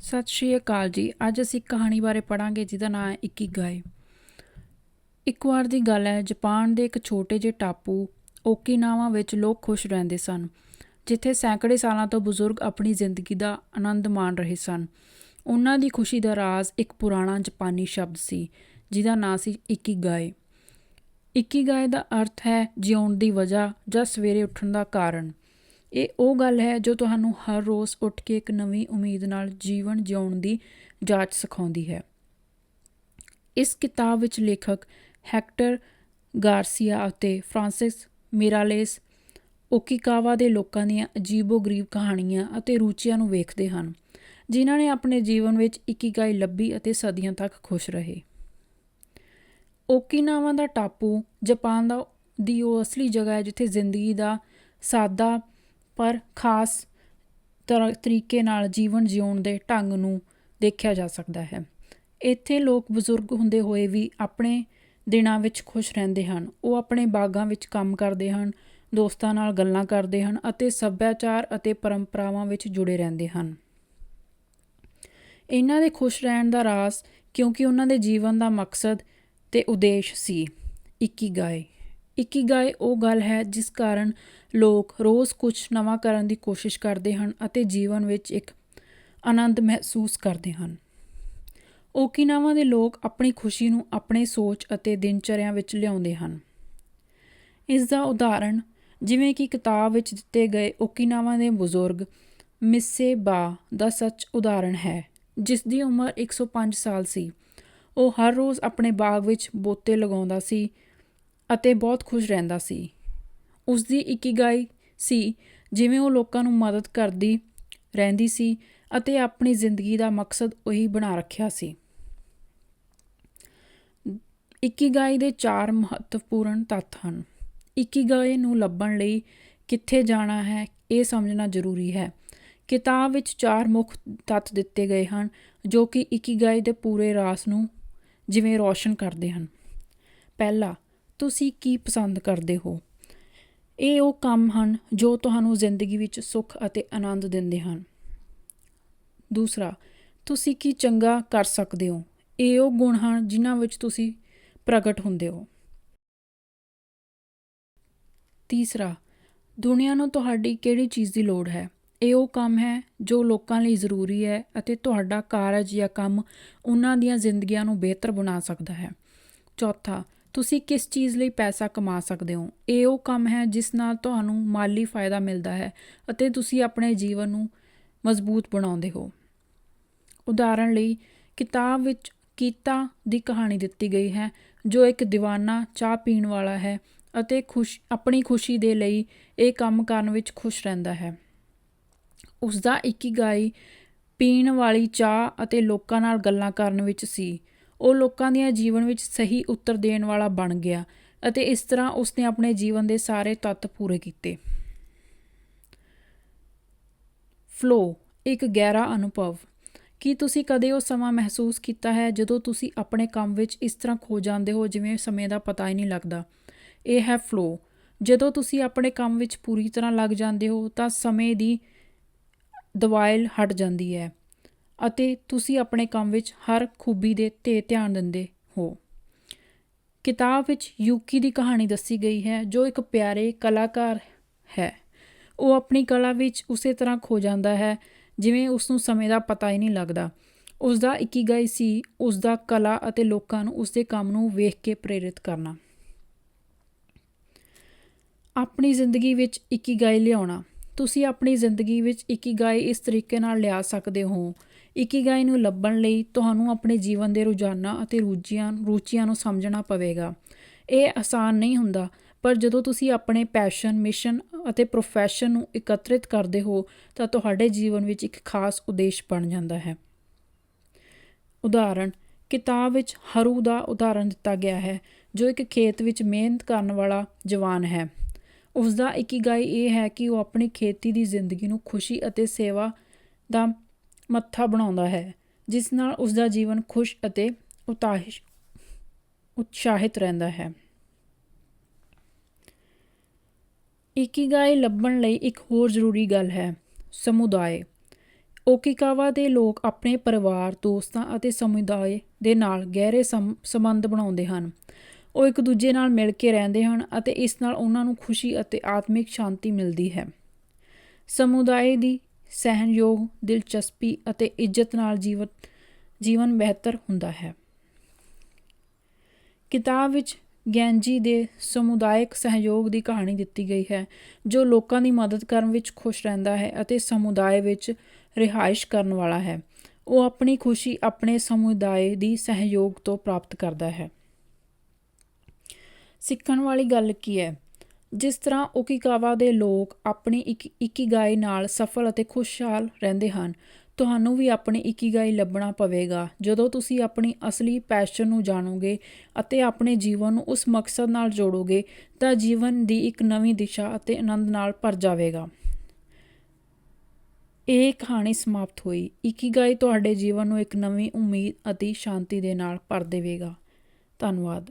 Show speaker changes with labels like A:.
A: ਸਤਿ ਸ਼੍ਰੀ ਅਕਾਲ ਜੀ। ਅੱਜ ਅਸੀਂ ਇੱਕ ਕਹਾਣੀ ਬਾਰੇ ਪੜਾਂਗੇ ਜਿਹਦਾ ਨਾਮ ਹੈ ਇਕੀਗਾਈ ਇੱਕ ਵਾਰ ਦੀ ਗੱਲ ਹੈ, ਜਾਪਾਨ ਦੇ ਇੱਕ ਛੋਟੇ ਜਿਹੇ ਟਾਪੂ ਓਕੀਨਾਵਾ ਵਿੱਚ ਲੋਕ ਖੁਸ਼ ਰਹਿੰਦੇ ਸਨ, ਜਿੱਥੇ ਸੈਂਕੜੇ ਸਾਲਾਂ ਤੋਂ ਬਜ਼ੁਰਗ ਆਪਣੀ ਜ਼ਿੰਦਗੀ ਦਾ ਆਨੰਦ ਮਾਣ ਰਹੇ ਸਨ। ਉਹਨਾਂ ਦੀ ਖੁਸ਼ੀ ਦਾ ਰਾਜ਼ ਇੱਕ ਪੁਰਾਣਾ ਜਾਪਾਨੀ ਸ਼ਬਦ ਸੀ, ਜਿਹਦਾ ਨਾਂ ਸੀ ਇਕੀਗਾਈ ਇਕੀਗਾਈ ਦਾ ਅਰਥ ਹੈ ਜਿਉਣ ਦੀ ਵਜ੍ਹਾ ਜਾਂ ਸਵੇਰੇ ਉੱਠਣ ਦਾ ਕਾਰਨ। ਇਹ ਉਹ ਗੱਲ ਹੈ ਜੋ ਤੁਹਾਨੂੰ ਹਰ ਰੋਜ਼ ਉੱਠ ਕੇ ਇੱਕ ਨਵੀਂ ਉਮੀਦ ਨਾਲ ਜੀਵਨ ਜਿਉਣ ਦੀ ਜਾਂਚ ਸਿਖਾਉਂਦੀ ਹੈ। ਇਸ ਕਿਤਾਬ ਵਿੱਚ ਲੇਖਕ ਹੈਕਟਰ ਗਾਰਸੀਆ ਅਤੇ ਫ੍ਰਾਂਸਿਸ ਮਿਰਾਲੇਸ ਓਕੀਕਾਵਾ ਦੇ ਲੋਕਾਂ ਦੀਆਂ ਅਜੀਬੋ-ਗਰੀਬ ਕਹਾਣੀਆਂ ਅਤੇ ਰੁਚੀਆਂ ਨੂੰ ਵੇਖਦੇ ਹਨ, ਜਿਨ੍ਹਾਂ ਨੇ ਆਪਣੇ ਜੀਵਨ ਵਿੱਚ ਇਕੀਗਾਈ ਲੱਭੀ ਅਤੇ ਸਦੀਆਂ ਤੱਕ ਖੁਸ਼ ਰਹੇ। ਓਕੀਨਾਵਾ ਦਾ ਟਾਪੂ ਜਾਪਾਨ ਦਾ, ਦੀ ਉਹ ਅਸਲੀ ਜਗ੍ਹਾ ਹੈ ਜਿੱਥੇ ਜ਼ਿੰਦਗੀ ਦਾ ਸਾਦਾ ਪਰ ਖਾਸ ਤਰ੍ਹਾਂ ਤਰੀਕੇ ਨਾਲ ਜੀਵਨ ਜਿਉਣ ਦੇ ਢੰਗ ਨੂੰ ਦੇਖਿਆ ਜਾ ਸਕਦਾ ਹੈ। ਇੱਥੇ ਲੋਕ ਬਜ਼ੁਰਗ ਹੁੰਦੇ ਹੋਏ ਵੀ ਆਪਣੇ ਦਿਨਾਂ ਵਿੱਚ ਖੁਸ਼ ਰਹਿੰਦੇ ਹਨ। ਉਹ ਆਪਣੇ ਬਾਗਾਂ ਵਿੱਚ ਕੰਮ ਕਰਦੇ ਹਨ, ਦੋਸਤਾਂ ਨਾਲ ਗੱਲਾਂ ਕਰਦੇ ਹਨ ਅਤੇ ਸੱਭਿਆਚਾਰ ਅਤੇ ਪਰੰਪਰਾਵਾਂ ਵਿੱਚ ਜੁੜੇ ਰਹਿੰਦੇ ਹਨ। ਇਹਨਾਂ ਦੇ ਖੁਸ਼ ਰਹਿਣ ਦਾ ਰਾਜ਼ ਕਿਉਂਕਿ ਉਹਨਾਂ ਦੇ ਜੀਵਨ ਦਾ ਮਕਸਦ ਤੇ ਉਦੇਸ਼ ਸੀ। ਇਕੀਗਾਈ ਇਕੀਗਾਈ ਉਹ ਗੱਲ ਹੈ ਜਿਸ ਕਾਰਨ ਲੋਕ ਰੋਜ਼ ਕੁਝ ਨਵਾਂ ਕਰਨ ਦੀ ਕੋਸ਼ਿਸ਼ ਕਰਦੇ ਹਨ ਅਤੇ ਜੀਵਨ ਵਿੱਚ ਇੱਕ ਆਨੰਦ ਮਹਿਸੂਸ ਕਰਦੇ ਹਨ। ਓਕੀਨਾਵਾ ਦੇ ਲੋਕ ਆਪਣੀ ਖੁਸ਼ੀ ਨੂੰ ਆਪਣੇ ਸੋਚ ਅਤੇ ਦਿਨਚਰਿਆ ਵਿੱਚ ਲਿਆਉਂਦੇ ਹਨ। ਇਸ ਦਾ ਉਦਾਹਰਣ ਜਿਵੇਂ ਕਿ ਕਿਤਾਬ ਵਿੱਚ ਦਿੱਤੇ ਗਏ ਓਕੀਨਾਵਾ ਦੇ ਬਜ਼ੁਰਗ ਮਿਸੇ ਬਾ ਦਾ ਸੱਚ ਉਦਾਹਰਣ ਹੈ, ਜਿਸ ਦੀ ਉਮਰ 105 ਸਾਲ ਸੀ। ਉਹ ਹਰ ਰੋਜ਼ ਆਪਣੇ ਬਾਗ ਵਿੱਚ ਬੋਤੇ ਲਗਾਉਂਦਾ ਸੀ ਅਤੇ ਬਹੁਤ ਖੁਸ਼ ਰਹਿੰਦਾ ਸੀ। ਉਸ ਦੀ ਇਕੀਗਾਈ ਸੀ, ਜਿਵੇਂ ਉਹ ਲੋਕਾਂ ਨੂੰ ਮਦਦ ਕਰਦੀ ਰਹਿੰਦੀ ਸੀ ਅਤੇ ਆਪਣੀ ਜ਼ਿੰਦਗੀ ਦਾ ਮਕਸਦ ਉਹੀ ਬਣਾ ਰੱਖਿਆ ਸੀ। ਇਕੀਗਾਈ ਦੇ ਚਾਰ ਮਹੱਤਵਪੂਰਨ ਤੱਤ ਹਨ। ਇਕੀਗਾਈ ਨੂੰ ਲੱਭਣ ਲਈ ਕਿੱਥੇ ਜਾਣਾ ਹੈ, ਇਹ ਸਮਝਣਾ ਜ਼ਰੂਰੀ ਹੈ। ਕਿਤਾਬ ਵਿੱਚ ਚਾਰ ਮੁੱਖ ਤੱਤ ਦਿੱਤੇ ਗਏ ਹਨ, ਜੋ ਕਿ ਇਕੀਗਾਈ ਦੇ ਪੂਰੇ ਰਾਸ ਨੂੰ ਜਿਵੇਂ ਰੌਸ਼ਨ ਕਰਦੇ ਹਨ। ਪਹਿਲਾ ਤੁਸੀਂ ਕੀ ਪਸੰਦ ਕਰਦੇ ਹੋ? ਇਹ ਉਹ ਕੰਮ ਹਨ ਜੋ ਤੁਹਾਨੂੰ ਜ਼ਿੰਦਗੀ ਵਿੱਚ ਸੁੱਖ ਅਤੇ ਆਨੰਦ ਦਿੰਦੇ ਹਨ। ਦੂਸਰਾ, ਤੁਸੀਂ ਕੀ ਚੰਗਾ ਕਰ ਸਕਦੇ ਹੋ? ਇਹ ਉਹ ਗੁਣ ਹਨ ਜਿਨ੍ਹਾਂ ਵਿੱਚ ਤੁਸੀਂ ਪ੍ਰਗਟ ਹੁੰਦੇ ਹੋ। ਤੀਸਰਾ, ਦੁਨੀਆ ਨੂੰ ਤੁਹਾਡੀ ਕਿਹੜੀ ਚੀਜ਼ ਦੀ ਲੋੜ ਹੈ? ਇਹ ਉਹ ਕੰਮ ਹੈ ਜੋ ਲੋਕਾਂ ਲਈ ਜ਼ਰੂਰੀ ਹੈ ਅਤੇ ਤੁਹਾਡਾ ਕਾਰਜ ਜਾਂ ਕੰਮ ਉਹਨਾਂ ਦੀਆਂ ਜ਼ਿੰਦਗੀਆਂ ਨੂੰ ਬਿਹਤਰ ਬਣਾ ਸਕਦਾ ਹੈ। ਚੌਥਾ ਤੁਸੀਂ ਕਿਸ ਚੀਜ਼ ਲਈ ਪੈਸਾ ਕਮਾ ਸਕਦੇ ਹੋ? ਇਹ ਉਹ ਕੰਮ ਹੈ ਜਿਸ ਨਾਲ ਤੁਹਾਨੂੰ ਮਾਲੀ ਫਾਇਦਾ ਮਿਲਦਾ ਹੈ ਅਤੇ ਤੁਸੀਂ ਆਪਣੇ ਜੀਵਨ ਨੂੰ ਮਜ਼ਬੂਤ ਬਣਾਉਂਦੇ ਹੋ। ਉਦਾਹਰਣ ਲਈ, ਕਿਤਾਬ ਵਿੱਚ ਕੀਤਾ ਦੀ ਕਹਾਣੀ ਦਿੱਤੀ ਗਈ ਹੈ, ਜੋ ਇੱਕ دیਵਾਨਾ ਚਾਹ ਪੀਣ ਵਾਲਾ ਹੈ ਅਤੇ ਖੁਸ਼, ਆਪਣੀ ਖੁਸ਼ੀ ਦੇ ਲਈ ਇਹ ਕੰਮ ਕਰਨ ਵਿੱਚ ਖੁਸ਼ ਰਹਿੰਦਾ ਹੈ। ਉਸ ਦਾ ਇਕੀਗਾਈ ਪੀਣ ਵਾਲੀ ਚਾਹ ਅਤੇ ਲੋਕਾਂ ਨਾਲ ਗੱਲਾਂ ਕਰਨ ਵਿੱਚ ਸੀ। ਉਹ ਲੋਕਾਂ ਦੀਆਂ ਜੀਵਨ ਵਿੱਚ ਸਹੀ ਉੱਤਰ ਦੇਣ ਵਾਲਾ ਬਣ ਗਿਆ ਅਤੇ ਇਸ ਤਰ੍ਹਾਂ ਉਸਨੇ ਆਪਣੇ ਜੀਵਨ ਦੇ ਸਾਰੇ ਤੱਤ ਪੂਰੇ ਕੀਤੇ। ਫਲੋ, ਇੱਕ ਗਹਿਰਾ ਅਨੁਭਵ। ਕੀ ਤੁਸੀਂ ਕਦੇ ਉਹ ਸਮਾਂ ਮਹਿਸੂਸ ਕੀਤਾ ਹੈ ਜਦੋਂ ਤੁਸੀਂ ਆਪਣੇ ਕੰਮ ਵਿੱਚ ਇਸ ਤਰ੍ਹਾਂ ਖੋ ਜਾਂਦੇ ਹੋ ਜਿਵੇਂ ਸਮੇਂ ਦਾ ਪਤਾ ਹੀ ਨਹੀਂ ਲੱਗਦਾ? ਇਹ ਹੈ ਫਲੋ। ਜਦੋਂ ਤੁਸੀਂ ਆਪਣੇ ਕੰਮ ਵਿੱਚ ਪੂਰੀ ਤਰ੍ਹਾਂ ਲੱਗ ਜਾਂਦੇ ਹੋ ਤਾਂ ਸਮੇਂ ਦੀ ਦਵਾਇਲ ਹਟ ਜਾਂਦੀ ਹੈ। ਅਤੇ ਤੁਸੀਂ ਆਪਣੇ ਕੰਮ ਵਿੱਚ ਹਰ ਖੂਬੀ ਦੇ ਤੇ ਧਿਆਨ ਦਿੰਦੇ ਹੋ। ਕਿਤਾਬ ਵਿੱਚ ਯੂਕੀ ਦੀ ਕਹਾਣੀ ਦੱਸੀ ਗਈ ਹੈ, ਜੋ ਇੱਕ ਪਿਆਰੇ ਕਲਾਕਾਰ ਹੈ। ਉਹ ਆਪਣੀ ਕਲਾ ਵਿੱਚ ਉਸੇ ਤਰ੍ਹਾਂ ਖੋ ਜਾਂਦਾ ਹੈ, ਜਿਵੇਂ ਉਸ ਨੂੰ ਸਮੇਂ ਦਾ ਪਤਾ ਹੀ ਨਹੀਂ ਲੱਗਦਾ। ਉਸ ਦਾ ਇਕੀਗਾਈ ਸੀ ਉਸ ਦਾ ਕਲਾ ਅਤੇ ਲੋਕਾਂ ਨੂੰ ਉਸ ਦੇ ਕੰਮ ਨੂੰ ਵੇਖ ਕੇ ਪ੍ਰੇਰਿਤ ਕਰਨਾ। ਆਪਣੀ ਜ਼ਿੰਦਗੀ ਵਿੱਚ ਇਕੀਗਾਈ ਲਿਆਉਣਾ। ਤੁਸੀਂ ਆਪਣੀ ਜ਼ਿੰਦਗੀ ਵਿੱਚ ਇਕੀਗਾਈ ਇਸ ਤਰੀਕੇ ਨਾਲ ਲਿਆ ਸਕਦੇ ਹੋ ਇਕੀਗਾਈ ਨੂੰ ਲੱਭਣ ਲਈ ਤੁਹਾਨੂੰ ਆਪਣੇ ਜੀਵਨ ਦੇ ਰੁਝਾਨਾਂ ਅਤੇ ਰੁਚੀਆਂ ਰੁਚੀਆਂ ਨੂੰ ਸਮਝਣਾ ਪਵੇਗਾ। ਇਹ ਆਸਾਨ ਨਹੀਂ ਹੁੰਦਾ, ਪਰ ਜਦੋਂ ਤੁਸੀਂ ਆਪਣੇ ਪੈਸ਼ਨ ਮਿਸ਼ਨ ਅਤੇ ਪ੍ਰੋਫੈਸ਼ਨ ਨੂੰ ਇਕੱਤਰਿਤ ਕਰਦੇ ਹੋ, ਤਾਂ ਤੁਹਾਡੇ ਜੀਵਨ ਵਿੱਚ ਇੱਕ ਖਾਸ ਉਦੇਸ਼ ਬਣ ਜਾਂਦਾ ਹੈ। ਉਦਾਹਰਣ ਕਿਤਾਬ ਵਿੱਚ ਹਰੂ ਦਾ ਉਦਾਹਰਣ ਦਿੱਤਾ ਗਿਆ ਹੈ, ਜੋ ਇੱਕ ਖੇਤ ਵਿੱਚ ਮਿਹਨਤ ਕਰਨ ਵਾਲਾ ਜਵਾਨ ਹੈ। ਉਸ ਦਾ ਇਕੀਗਾਈ ਇਹ ਹੈ ਕਿ ਉਹ ਆਪਣੀ ਖੇਤੀ ਦੀ ਜ਼ਿੰਦਗੀ ਨੂੰ ਖੁਸ਼ੀ ਅਤੇ ਸੇਵਾ ਦਾ ਮੱਥਾ ਬਣਾਉਂਦਾ ਹੈ, ਜਿਸ ਨਾਲ ਉਸ ਦਾ ਜੀਵਨ ਖੁਸ਼ ਅਤੇ ਉਤਾਹਿਸ਼, ਉਤਸ਼ਾਹਿਤ ਰਹਿੰਦਾ ਹੈ। ਇਕੀਗਾਈ ਲੱਭਣ ਲਈ ਇੱਕ ਹੋਰ ਜ਼ਰੂਰੀ ਗੱਲ ਹੈ ਸਮੁਦਾਇ ਓਕਿਕਾਵਾ ਦੇ ਲੋਕ ਆਪਣੇ ਪਰਿਵਾਰ, ਦੋਸਤਾਂ ਅਤੇ ਸਮੁਦਾਇ ਦੇ ਨਾਲ ਗਹਿਰੇ ਸਮ- ਸੰਬੰਧ ਬਣਾਉਂਦੇ ਹਨ। ਉਹ ਇੱਕ ਦੂਜੇ ਨਾਲ ਮਿਲ ਕੇ ਰਹਿੰਦੇ ਹਨ ਅਤੇ ਇਸ ਨਾਲ ਉਹਨਾਂ ਨੂੰ ਖੁਸ਼ੀ ਅਤੇ ਆਤਮਿਕ ਸ਼ਾਂਤੀ ਮਿਲਦੀ ਹੈ। ਸਮੁਦਾਇ ਦੀ ਸਹਿਣਯੋਗ, ਦਿਲਚਸਪੀ ਅਤੇ ਇੱਜ਼ਤ ਨਾਲ ਜੀਵਨ ਜੀਵਨ ਬਿਹਤਰ ਹੁੰਦਾ ਹੈ। ਕਿਤਾਬ ਵਿੱਚ ਗੈਂਜੀ ਦੇ ਸਮੁਦਾਇਕ ਸਹਿਯੋਗ ਦੀ ਕਹਾਣੀ ਦਿੱਤੀ ਗਈ ਹੈ, ਜੋ ਲੋਕਾਂ ਦੀ ਮਦਦ ਕਰਨ ਵਿੱਚ ਖੁਸ਼ ਰਹਿੰਦਾ ਹੈ ਅਤੇ ਸਮੁਦਾਇ ਵਿੱਚ ਰਿਹਾਇਸ਼ ਕਰਨ ਵਾਲਾ ਹੈ। ਉਹ ਆਪਣੀ ਖੁਸ਼ੀ ਆਪਣੇ ਸਮੁਦਾਇ ਦੀ ਸਹਿਯੋਗ ਤੋਂ ਪ੍ਰਾਪਤ ਕਰਦਾ ਹੈ। ਸਿੱਖਣ ਵਾਲੀ ਗੱਲ ਕੀ ਹੈ? ਜਿਸ ਤਰ੍ਹਾਂ ਓਕਿਕਾਵਾ ਦੇ ਲੋਕ ਆਪਣੀ ਇੱਕ ਇਕੀਗਾਈ ਨਾਲ ਸਫਲ ਅਤੇ ਖੁਸ਼ਹਾਲ ਰਹਿੰਦੇ ਹਨ, ਤੁਹਾਨੂੰ ਵੀ ਆਪਣੀ ਇਕੀਗਾਈ ਲੱਭਣਾ ਪਵੇਗਾ। ਜਦੋਂ ਤੁਸੀਂ ਆਪਣੀ ਅਸਲੀ ਪੈਸ਼ਨ ਨੂੰ ਜਾਣੋਗੇ ਅਤੇ ਆਪਣੇ ਜੀਵਨ ਨੂੰ ਉਸ ਮਕਸਦ ਨਾਲ ਜੋੜੋਗੇ, ਤਾਂ ਜੀਵਨ ਦੀ ਇੱਕ ਨਵੀਂ ਦਿਸ਼ਾ ਅਤੇ ਆਨੰਦ ਨਾਲ ਭਰ ਜਾਵੇਗਾ। ਇਹ ਕਹਾਣੀ ਸਮਾਪਤ ਹੋਈ। ਇਕੀਗਾਈ ਤੁਹਾਡੇ ਜੀਵਨ ਨੂੰ ਇੱਕ ਨਵੀਂ ਉਮੀਦ ਅਤੇ ਸ਼ਾਂਤੀ ਦੇ ਨਾਲ ਭਰ ਦੇਵੇਗਾ। ਧੰਨਵਾਦ।